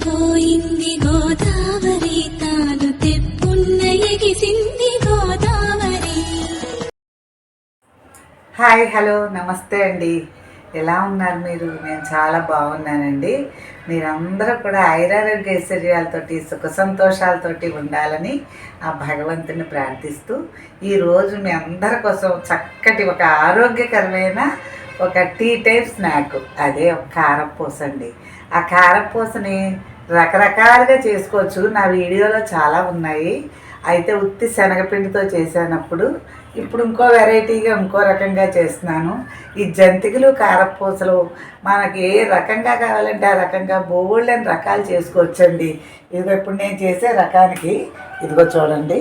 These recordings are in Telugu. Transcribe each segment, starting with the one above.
పొంగిపోయింది గోదావరి తాను తెప్పున్న ఎగిసింది గోదావరి హాయ్ హలో నమస్తే అండి. ఎలా ఉన్నారు మీరు? నేను చాలా బాగున్నానండి. మీరందరూ కూడా ఐరారోగ్య ఐశ్వర్యాలతోటి సుఖ సంతోషాలతోటి ఉండాలని ఆ భగవంతుని ప్రార్థిస్తూ ఈరోజు మీ అందరి కోసం చక్కటి ఒక ఆరోగ్యకరమైన ఒక టీ టైప్ స్నాక్ అదే ఒక కారపూస అండి. ఆ కారపూసని రకరకాలుగా చేసుకోవచ్చు. నా వీడియోలో చాలా ఉన్నాయి. అయితే ఉత్తి శనగపిండితో చేసినప్పుడు ఇప్పుడు ఇంకో వెరైటీగా ఇంకో రకంగా చేస్తున్నాను. ఈ జంతికలు కారపూసలు మనకి ఏ రకంగా కావాలంటే ఆ రకంగా బోళ్ళని రకాలు చేసుకోవచ్చండి. ఇదిగో ఇప్పుడు నేను చేసే రకానికి ఇదిగో చూడండి.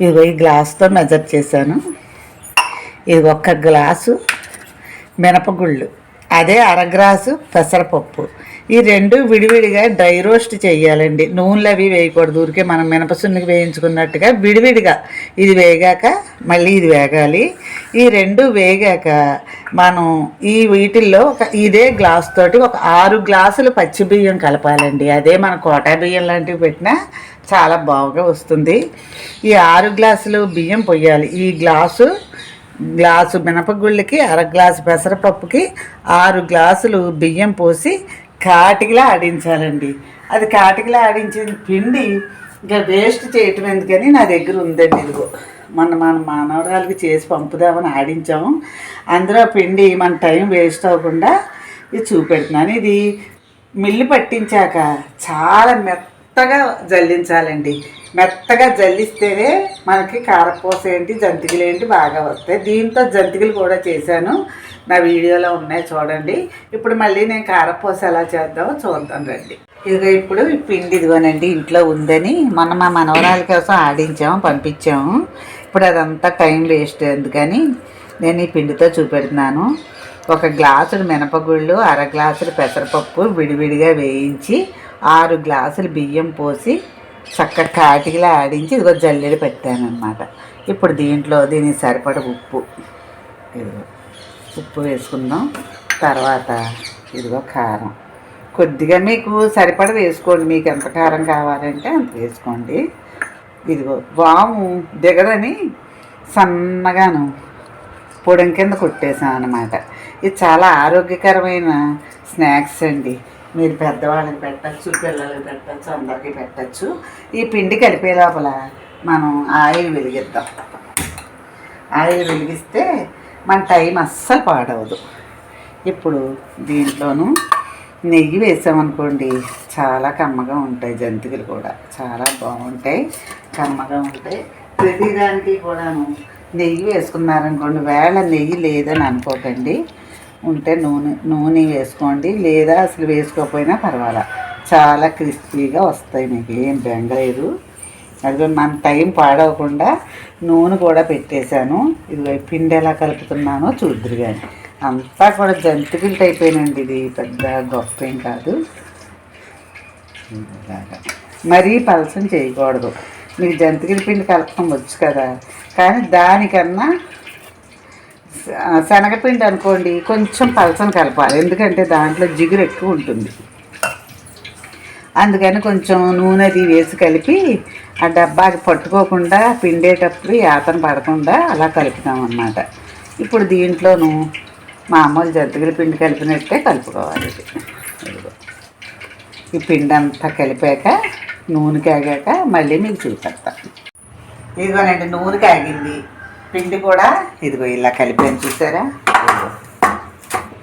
ఇదిగో ఈ గ్లాస్తో మెజర్ చేశాను. ఇది ఒక్క గ్లాసు మినపగుళ్ళు అదే అర గ్లాసు పెసరపప్పు. ఈ రెండు విడివిడిగా డ్రై రోస్ట్ చేయాలండి. నూనెలు అవి వేయకూడదు. ఊరికే మనం మినపసున్నికి వేయించుకున్నట్టుగా విడివిడిగా ఇది వేగాక మళ్ళీ ఇది వేగాలి. ఈ రెండు వేగాక మనం ఈ వీటిల్లో ఒక ఇదే గ్లాస్ తోటి ఒక ఆరు గ్లాసులు పచ్చి బియ్యం కలపాలండి. అదే మన కోటా బియ్యం లాంటివి పెట్టినా చాలా బాగా వస్తుంది. ఈ ఆరు గ్లాసులు బియ్యం పొయ్యాలి. ఈ గ్లాసు గ్లాసు మినపగుళ్ళకి అర గ్లాసు పెసరపప్పుకి ఆరు గ్లాసులు బియ్యం పోసి కాటికిలా ఆడించాలండి. అది కాటికిలా ఆడించిన పిండి ఇంకా వేస్ట్ చేయటం ఎందుకని నా దగ్గర ఉందండి ఇదిగో. మన మన మానవరాలకి చేసి పంపుదామని ఆడించాము. అందులో పిండి మన టైం వేస్ట్ అవ్వకుండా ఇది చూపెడుతున్నాను. ఇది మిల్లు పట్టించాక చాలా మెత్తగా జల్లించాలండి. మెత్తగా జల్లిస్తేనే మనకి కారపూస ఏంటి జంతికలు ఏంటి బాగా వస్తాయి. దీంతో జంతికలు కూడా చేశాను. నా వీడియోలో ఉన్నాయి చూడండి. ఇప్పుడు మళ్ళీ నేను కారపూస ఎలా చేద్దామో చూద్దాం రండి. ఇదిగో ఇప్పుడు పిండి ఇదిగోనండి ఇంట్లో ఉందని మొన్న మా మనవరాల కోసం ఆడించాము పంపించాము. ఇప్పుడు అదంతా టైం వేస్ట్ ఎందుకని నేను ఈ పిండితో చూపెడుతున్నాను. ఒక గ్లాసుడు మినపగుళ్ళు అర గ్లాసులు పెసరపప్పు విడివిడిగా వేయించి ఆరు గ్లాసులు బియ్యం పోసి చక్కగా కాటికిలా ఆడించి ఇదిగో జల్లెడ పెట్టాను అనమాట ఇప్పుడు దీంట్లో దీనికి సరిపడ ఉప్పు. ఇదిగో ఉప్పు వేసుకుందాం. తర్వాత ఇదిగో కారం. కొద్దిగా మీకు సరిపడ వేసుకోండి. మీకు ఎంత కారం కావాలంటే అంత వేసుకోండి. ఇదిగో వాము దిగదని సన్నగాను పొడం కింద కొట్టేసాను అనమాట ఇది చాలా ఆరోగ్యకరమైన స్నాక్స్ అండి. మీరు పెద్దవాళ్ళకి పెట్టచ్చు పిల్లలకి పెట్టచ్చు అందరికీ పెట్టచ్చు. ఈ పిండి కలిపే లోపల మనం ఆయిల్ వెలిగిద్దాం. ఆయిల్ వెలిగిస్తే మన టైం అస్సలు పాడవదు. ఇప్పుడు దీంట్లోనూ నెయ్యి వేసామనుకోండి చాలా కమ్మగా ఉంటాయి జంతికలు కూడా. చాలా బాగుంటాయి కమ్మగా ఉంటాయి. ప్రతిదానికి కూడాను నెయ్యి వేసుకున్నారనుకోండి వేళ నెయ్యి లేదని అనుకోకండి. ఉంటే నూనె నూనె వేసుకోండి. లేదా అసలు వేసుకోకపోయినా పర్వాలా. చాలా క్రిస్పీగా వస్తాయి మీకు ఏం బెంగలేదు అది మన టైం పాడవకుండా నూనె కూడా పెట్టేశాను. ఇది పిండి ఎలా కలుపుతున్నానో చూద్దరు కానీ అంతా కూడా జంతికలు అయిపోయినండి ఇది పెద్ద గొప్ప ఏం కాదు. మరీ పలసం చేయకూడదు. మీకు జంతికల పిండి కలపడం వచ్చు కదా. కానీ దానికన్నా శనగపిండి అనుకోండి కొంచెం పలసన కలపాలి. ఎందుకంటే దాంట్లో జిగురు ఎక్కువ ఉంటుంది. అందుకని కొంచెం నూనె అది వేసి కలిపి ఆ డబ్బాకి పట్టుకోకుండా పిండేటప్పుడు యాతన పడకుండా అలా కలుపుతాం అన్నమాట ఇప్పుడు దీంట్లోనూ మామూలు జంతికల పిండి కలిపినట్టే కలుపుకోవాలి. ఈ పిండి అంతా కలిపాక నూనె కాగాక మళ్ళీ మీకు చూపెడతాను. ఇదిగోనండి నూనె కాగింది. పిండి కూడా ఇదిగో ఇలా కలిపాను చూసారా?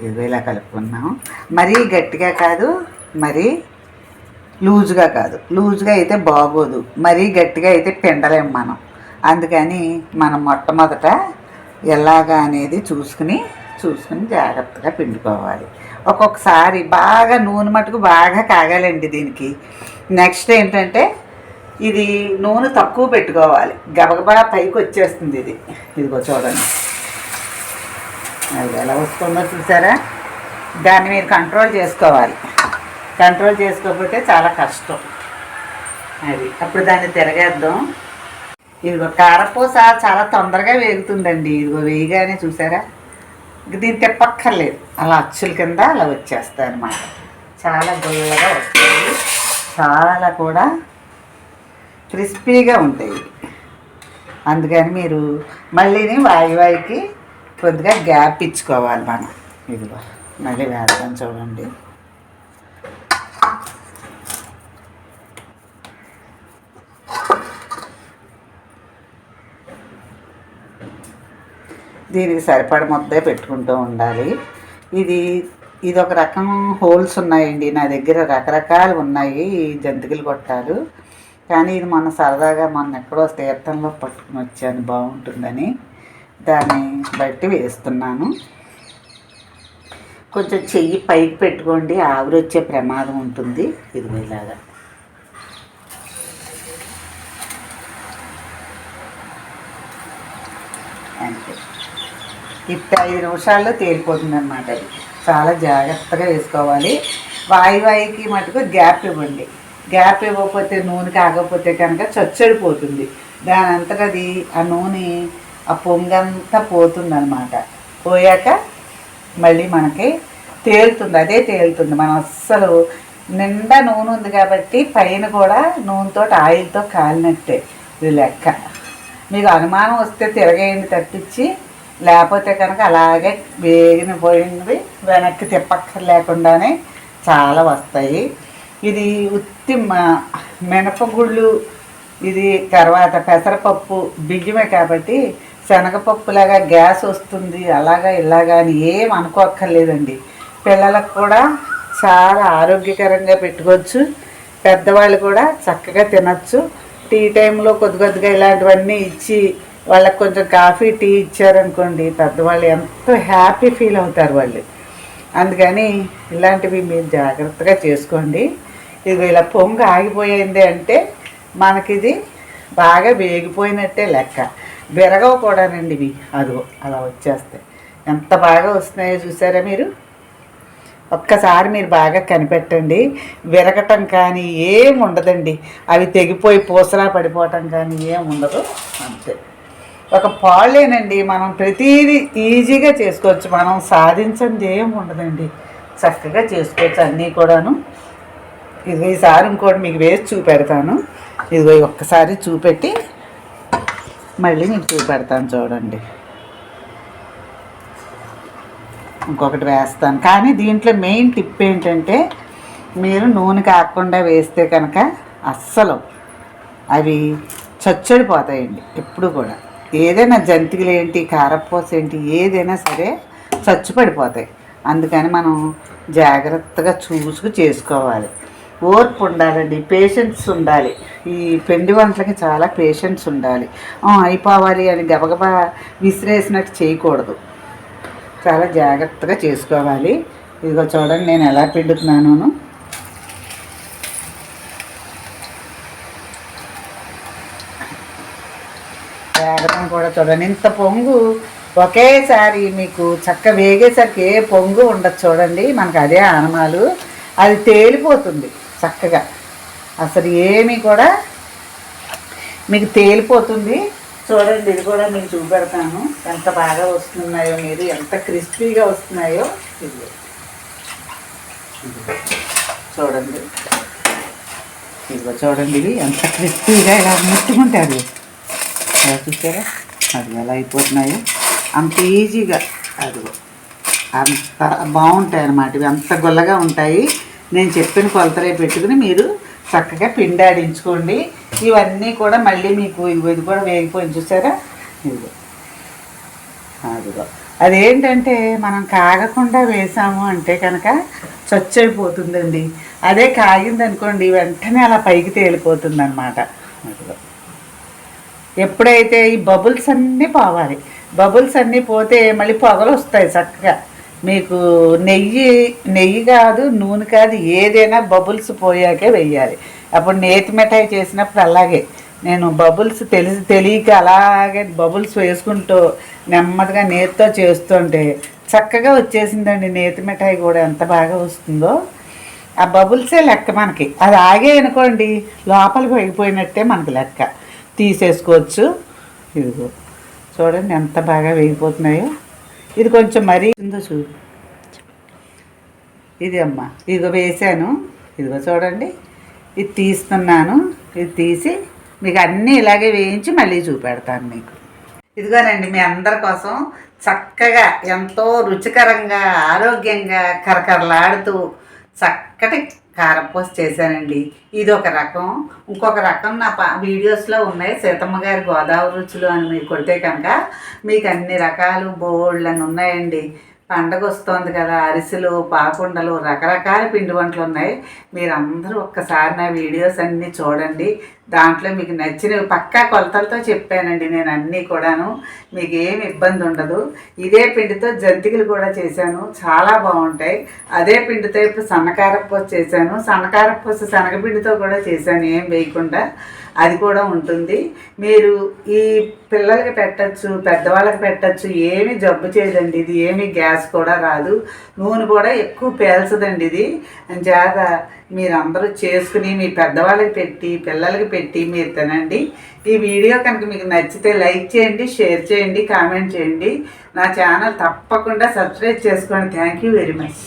ఇదిగో. ఇలా కలుపుకున్నాం మరీ గట్టిగా కాదు మరీ లూజుగా కాదు. లూజుగా అయితే బాగోదు మరీ గట్టిగా అయితే పిండలేం మనం. అందుకని మనం మొట్టమొదట ఎలాగా అనేది చూసుకుని చూసుకుని జాగ్రత్తగా పిండుకోవాలి. ఒక్కొక్కసారి బాగా నూనె మటుకు బాగా కాగాలండి దీనికి. నెక్స్ట్ ఏంటంటే ఇది నూనె తక్కువ పెట్టుకోవాలి. గబగబా పైకి వచ్చేస్తుంది ఇది. ఇదిగో చూడండి. అది ఎలా వస్తుందో చూసారా? దాన్ని మీరు కంట్రోల్ చేసుకోవాలి. కంట్రోల్ చేసుకోకపోతే చాలా కష్టం. అది అప్పుడు దాన్ని తిరగేద్దాం. ఇదిగో కారపూస చాలా తొందరగా వేగుతుందండి. ఇదిగో వేయగానే చూసారా? దీన్ని తిప్పక్కర్లేదు. అలా అచ్చుల కింద అలా వచ్చేస్తాయి అన్నమాట చాలా గుల్లగా వస్తుంది. చాలా కూడా క్రిస్పీగా ఉంటాయి. అందుకని మీరు మళ్ళీని వాయి వాయికి కొద్దిగా గ్యాప్ ఇచ్చుకోవాలి మనం. ఇదిగో మళ్ళీ వేద్దాం చూడండి. దీనికి సరిపడ ముద్దే పెట్టుకుంటూ ఉండాలి. ఇది ఇది ఒక రకం హోల్స్ ఉన్నాయండి. నా దగ్గర రకరకాలు ఉన్నాయి. ఈ జంతికలు కొట్టాలు కానీ ఇది మొన్న సరదాగా మొన్న ఎక్కడో తీర్థంలో పట్టుకుని వచ్చాను బాగుంటుందని. దాన్ని బట్టి వేస్తున్నాను. కొంచెం చెయ్యి పైకి పెట్టుకోండి ఆవిరొచ్చే ప్రమాదం ఉంటుంది. ఇది ఇలాగా. అంతే. ఇప్పుడు ఐదు నిమిషాల్లో తేలిపోతుంది అనమాట అది. చాలా జాగ్రత్తగా వేసుకోవాలి. వాయి వాయికి మటుకు గ్యాప్ ఇవ్వండి. గ్యాప్ ఇవ్వకపోతే నూనె కాకపోతే కనుక చచ్చడిపోతుంది. దాని అంతటది అది ఆ నూనె ఆ పొంగంతా పోతుంది అనమాట పోయాక మళ్ళీ మనకి తేలుతుంది అదే తేలుతుంది. మనం అస్సలు నిండా నూనె ఉంది కాబట్టి పైన కూడా నూనెతో ఆయిల్తో కాలినట్టే ఇది లెక్క. మీకు అనుమానం వస్తే తిరగేయండి తప్పించి లేకపోతే కనుక అలాగే వేగిన పోయినవి వెనక్కి తిప్పక్కర్ లేకుండానే చాలా వస్తాయి. ఇది ఉత్తి మ- మినపగుళ్ళు ఇది తర్వాత పెసరపప్పు బియ్యమే కాబట్టి శనగపప్పులాగా గ్యాస్ వస్తుంది అలాగా ఇలాగా అని ఏం అనుకోక్కర్లేదండి. పిల్లలకు కూడా చాలా ఆరోగ్యకరంగా పెట్టుకోవచ్చు. పెద్దవాళ్ళు కూడా చక్కగా తినచ్చు. టీ టైంలో కొద్ది కొద్దిగా ఇలాంటివన్నీ ఇచ్చి వాళ్ళకి కొంచెం కాఫీ టీ ఇచ్చారనుకోండి పెద్దవాళ్ళు ఎంతో హ్యాపీ ఫీల్ అవుతారు వాళ్ళు. అందుకని ఇలాంటివి మీరు జాగ్రత్తగా చేసుకోండి. ఇది ఇలా పొంగు ఆగిపోయింది అంటే మనకిది బాగా వేగిపోయినట్టే లెక్క. విరగవు కూడానండి ఇవి. అదిగో అలా వచ్చేస్తాయి. ఎంత బాగా వస్తున్నాయో చూసారా మీరు? ఒక్కసారి మీరు బాగా కనిపెట్టండి. విరగటం కానీ ఏం ఉండదండి. అవి తెగిపోయి పూసలా పడిపోవటం కానీ ఏం ఉండదు. అంతే. ఒక పాళ్ళేనండి మనం ప్రతిదీ ఈజీగా చేసుకోవచ్చు. మనం సాధించింది ఏం ఉండదండి. చక్కగా చేసుకోవచ్చు అన్నీ కూడాను. ఇది ఈసారి ఇంకోటి మీకు వేసి చూపెడతాను. ఇదిగో ఒక్కసారి చూపెట్టి మళ్ళీ మీకు చూపెడతాను చూడండి. ఇంకొకటి వేస్తాను. కానీ దీంట్లో మెయిన్ టిప్ ఏంటంటే మీరు నూనె కాకుండా వేస్తే కనుక అస్సలు అవి చచ్చడిపోతాయండి ఎప్పుడు కూడా. ఏదైనా జంతికలు ఏంటి కారపూస ఏంటి ఏదైనా సరే చచ్చుపడిపోతాయి. అందుకని మనం జాగ్రత్తగా చూసుకు చేసుకోవాలి. ఓర్పు ఉండాలండి పేషెన్స్ ఉండాలి. ఈ పిండి వంటలకి చాలా పేషెన్స్ ఉండాలి. అయిపోవాలి అని గబగబా విసిరేసినట్టు చేయకూడదు. చాలా జాగ్రత్తగా చేసుకోవాలి. ఇదిగో చూడండి నేను ఎలా పిండుతున్నాను వేగడం కూడా చూడండి ఇంత పొంగు. ఒకేసారి మీకు చక్క వేగేసరికి ఏ పొంగు ఉండదు చూడండి మనకు అదే ఆనమాలు. అది తేలిపోతుంది. చక్కగా. అసలు ఏమీ కూడా మీకు తేలిపోతుంది. చూడండి ఇది కూడా మీకు చూపెడతాను. ఎంత బాగా వస్తున్నాయో మీరు ఎంత క్రిస్పీగా వస్తున్నాయో ఇది చూడండి. ఇదిగో చూడండి ఇవి ఎంత క్రిస్పీగా ఇలా ముట్టుకుంటారు. ఇలా చూసారా? అది ఎలా అయిపోతున్నాయో. అంత ఈజీగా. అదిగో. అంత బాగుంటాయి అన్నమాట ఇవి అంత గొల్లగా ఉంటాయి. నేను చెప్పిన కొలతలే పెట్టుకుని మీరు చక్కగా పిండాడించుకోండి ఇవన్నీ కూడా మళ్ళీ మీకు ఇది కూడా వేగిపోయింది చూసారా? ఇదిగో. అదిగో. అదేంటంటే మనం కాగకుండా వేసాము అంటే కనుక చచ్చైపోతుందండి. అదే కాగింది అనుకోండి వెంటనే అలా పైకి తేలిపోతుంది అనమాట అదిగో. ఎప్పుడైతే ఈ బబుల్స్ అన్నీ పోవాలి బబుల్స్ అన్నీ పోతే మళ్ళీ పొగలు వస్తాయి చక్కగా. మీకు నెయ్యి నెయ్యి కాదు నూనె కాదు ఏదైనా బబుల్స్ పోయాకే వెయ్యాలి. అప్పుడు నేతి మిఠాయి చేసినప్పుడు అలాగే. నేను బబుల్స్ తెలిసి తెలియక అలాగే బబుల్స్ వేసుకుంటూ నెమ్మదిగా నేతితో చేస్తుంటే చక్కగా వచ్చేసిందండి నేతి మిఠాయి కూడా. ఎంత బాగా వస్తుందో. ఆ బబుల్సే లెక్క మనకి. అది ఆగే అనుకోండి లోపలికి వేగిపోయినట్టే మనకి లెక్క. తీసేసుకోవచ్చు. ఇదిగో. చూడండి ఎంత బాగా వేగిపోతున్నాయో. ఇది కొంచెం మరీ ఉందో చూడు. ఇది అమ్మ ఇదిగో వేసాను ఇదిగో చూడండి ఇది తీస్తున్నాను. ఇది తీసి మీకు అన్నీ ఇలాగే వేయించి మళ్ళీ చూపెడతాను మీకు. ఇదిగోనండి మీ అందరి కోసం చక్కగా ఎంతో రుచికరంగా ఆరోగ్యంగా కరకరలాడుతూ చక్కటి కారపూస చేశానండి. ఇది ఒక రకం. ఇంకొక రకం నా పా వీడియోస్లో ఉన్నాయి. సీతమ్మ గారి గోదావరి రుచులు అని మీరు కొడితే కనుక మీకు అన్ని రకాలు బోల్డ్ అని ఉన్నాయండి. పండగ వస్తోంది కదా అరిసెలు పాకుండలు రకరకాల పిండి వంటలు ఉన్నాయి. మీరు అందరూ ఒక్కసారి నా వీడియోస్ అన్నీ చూడండి. దాంట్లో మీకు నచ్చినవి పక్కా కొలతలతో చెప్పానండి నేను అన్నీ కూడాను. మీకు ఏమి ఇబ్బంది ఉండదు. ఇదే పిండితో జంతికలు కూడా చేశాను. చాలా బాగుంటాయి. అదే పిండితో ఇప్పుడు సన్నకారపూస చేశాను. సన్నకారపూస శనగపిండితో కూడా చేశాను ఏం వేయకుండా. అది కూడా ఉంటుంది. మీరు ఈ పిల్లలకి పెట్టచ్చు పెద్దవాళ్ళకి పెట్టచ్చు ఏమి జబ్బు చేయదండి ఇది ఏమి గ్యాస్ కూడా రాదు. నూనె కూడా ఎక్కువ పేల్చదండి ఇది. జాత మీరందరూ చేసుకుని మీ పెద్దవాళ్ళకి పెట్టి పిల్లలకి పెట్టి మీరు తినండి. ఈ వీడియో కనుక మీకు నచ్చితే లైక్ చేయండి షేర్ చేయండి కామెంట్ చేయండి. నా ఛానల్ తప్పకుండా సబ్స్క్రైబ్ చేసుకోండి. Thank you very much.